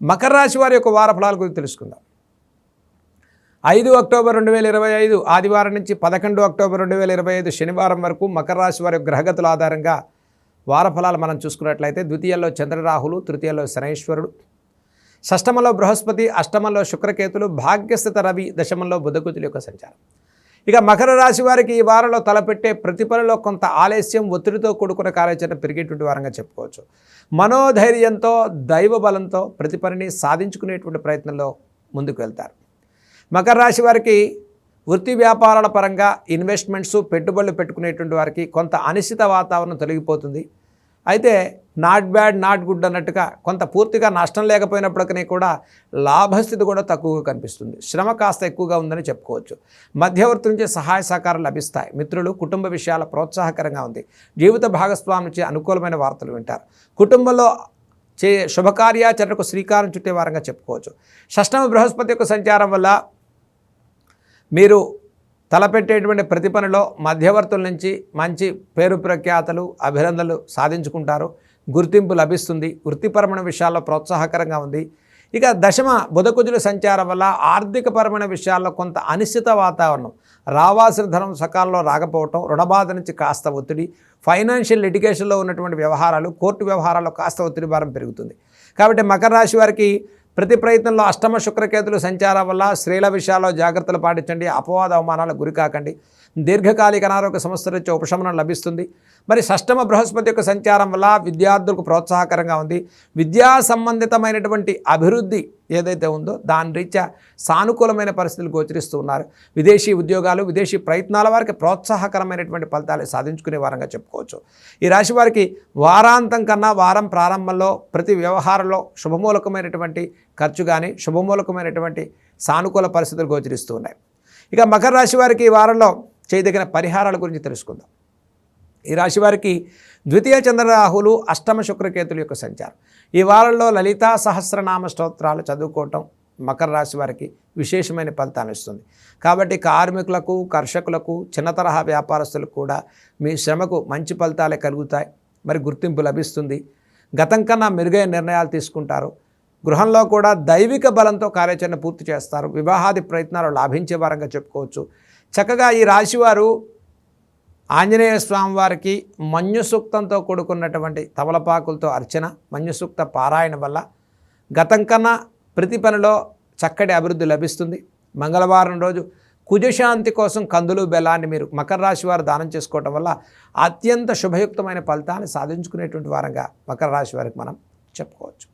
మకర రాశి వారి యొక్క వార ఫలాల గురించి తెలుసుకుందాం. ఐదు అక్టోబర్ రెండు వేల ఇరవై ఐదు ఆదివారం నుంచి పదకొండు అక్టోబర్ రెండు వేల ఇరవై ఐదు శనివారం వరకు మకర రాశి వారి యొక్క గ్రహగతుల ఆధారంగా వారఫలాలు మనం చూసుకున్నట్లయితే ద్వితీయంలో చంద్రరాహులు తృతీయంలో శనైశ్వరుడు షష్టమంలో బృహస్పతి అష్టమంలో శుక్రకేతులు భాగ్యస్థిత రవి దశమంలో బుధకుతుల యొక్క సంచారం. ఇక మకర రాశి వారికి ఈ వారంలో తలపెట్టే ప్రతి పనిలో కొంత ఆలస్యం ఒత్తిడితో కూడుకున్న కార్యాచరణ పెరిగేటువంటి వారంగా చెప్పుకోవచ్చు. మనోధైర్యంతో దైవ బలంతో ప్రతి పనిని సాధించుకునేటువంటి ప్రయత్నంలో ముందుకు వెళ్తారు. మకర రాశి వారికి వృత్తి వ్యాపారాల పరంగా ఇన్వెస్ట్మెంట్స్ పెట్టుబడులు పెట్టుకునేటువంటి వారికి కొంత అనిశ్చిత వాతావరణం తొలగిపోతుంది. అయితే నాట్ బ్యాడ్ నాట్ గుడ్ అన్నట్టుగా కొంత పూర్తిగా నష్టం లేకపోయినప్పటికీ కూడా లాభస్థితి కూడా తక్కువగా కనిపిస్తుంది. శ్రమ కాస్త ఎక్కువగా ఉందని చెప్పుకోవచ్చు. మధ్యవర్తి నుంచి సహాయ సహకారం లభిస్తాయి. మిత్రులు కుటుంబ విషయాల ప్రోత్సాహకరంగా ఉంది. జీవిత భాగస్వామి నుంచి అనుకూలమైన వార్తలు వింటారు. కుటుంబంలో చే శుభకార్యాచరణకు శ్రీకారం చుట్టే వారంగా చెప్పుకోవచ్చు. షష్టమ బృహస్పతి యొక్క సంచారం వల్ల మీరు తలపెట్టేటువంటి ప్రతి పనిలో మధ్యవర్తుల నుంచి మంచి పేరు ప్రఖ్యాతలు అభినందనలు సాధించుకుంటారు. గుర్తింపు లభిస్తుంది. వృత్తిపరమైన విషయాల్లో ప్రోత్సాహకరంగా ఉంది. ఇక దశమ బుధకుజుల సంచారం వల్ల ఆర్థికపరమైన విషయాల్లో కొంత అనిశ్చిత వాతావరణం. రావాల్సిన ధనం సకాలంలో రాకపోవటం రుణబాధ నుంచి కాస్త ఒత్తిడి ఫైనాన్షియల్ లిటిగేషన్లో ఉన్నటువంటి వ్యవహారాలు కోర్టు వ్యవహారాల్లో కాస్త ఒత్తిడి భారం పెరుగుతుంది. కాబట్టి మకర రాశి వారికి ప్రతి ప్రయత్నంలో అష్టమ శుక్రకేతులు సంచారం వల్ల స్త్రీల విషయాల్లో జాగ్రత్తలు పాటించండి. అపవాద అవమానాలకు గురికాకండి దీర్ఘకాలిక అనారోగ్య సమస్యల నుంచి ఉపశమనం లభిస్తుంది. మరి షష్టమ బృహస్పతి యొక్క సంచారం వల్ల విద్యార్థులకు ప్రోత్సాహకరంగా ఉంది. విద్యా సంబంధితమైనటువంటి అభివృద్ధి ఏదైతే ఉందో దాని రీత్యా సానుకూలమైన పరిస్థితులు గోచరిస్తూ ఉన్నారు విదేశీ ఉద్యోగాలు విదేశీ ప్రయత్నాల వారికి ప్రోత్సాహకరమైనటువంటి ఫలితాలు సాధించుకునే వారంగా చెప్పుకోవచ్చు. ఈ రాశి వారికి వారాంతం కన్నా వారం ప్రారంభంలో ప్రతి వ్యవహారంలో శుభమూలకమైనటువంటి ఖర్చు కానీ శుభమూలకమైనటువంటి సానుకూల పరిస్థితులు గోచరిస్తూ ఉన్నాయి. ఇక మకర రాశి వారికి ఈ వారంలో చేయదగిన పరిహారాల గురించి తెలుసుకుందాం. ఈ రాశి వారికి ద్వితీయ చంద్రరాహులు అష్టమ శుక్రకేతుల యొక్క సంచారం. ఈ వారంలో లలితా సహస్రనామ స్తోత్రాలు చదువుకోవటం మకర రాశి వారికి విశేషమైన ఫలితాన్ని ఇస్తుంది. కాబట్టి కార్మికులకు కర్షకులకు చిన్న తరహా వ్యాపారస్తులకు కూడా మీ శ్రమకు మంచి ఫలితాలే కలుగుతాయి. మరి గుర్తింపు లభిస్తుంది. గతం కన్నా మెరుగైన నిర్ణయాలు తీసుకుంటారు. గృహంలో కూడా దైవిక బలంతో కార్యాచరణ పూర్తి చేస్తారు. వివాహాది ప్రయత్నాలు లాభించే వారంగా చెప్పుకోవచ్చు. చక్కగా ఈ రాశివారు ఆంజనేయ స్వామి వారికి మన్యుసూక్తంతో కూడుకున్నటువంటి తమలపాకులతో అర్చన మన్యుసూక్త పారాయణ వల్ల గతం కన్నా ప్రతి పనిలో చక్కటి అభివృద్ధి లభిస్తుంది. మంగళవారం రోజు కుజశాంతి కోసం కందులు బెలాన్ని మీరు మకర రాశి వారు దానం చేసుకోవటం వల్ల అత్యంత శుభయుక్తమైన ఫలితాన్ని సాధించుకునేటువంటి వారంగా మకర రాశి వారికి మనం చెప్పుకోవచ్చు.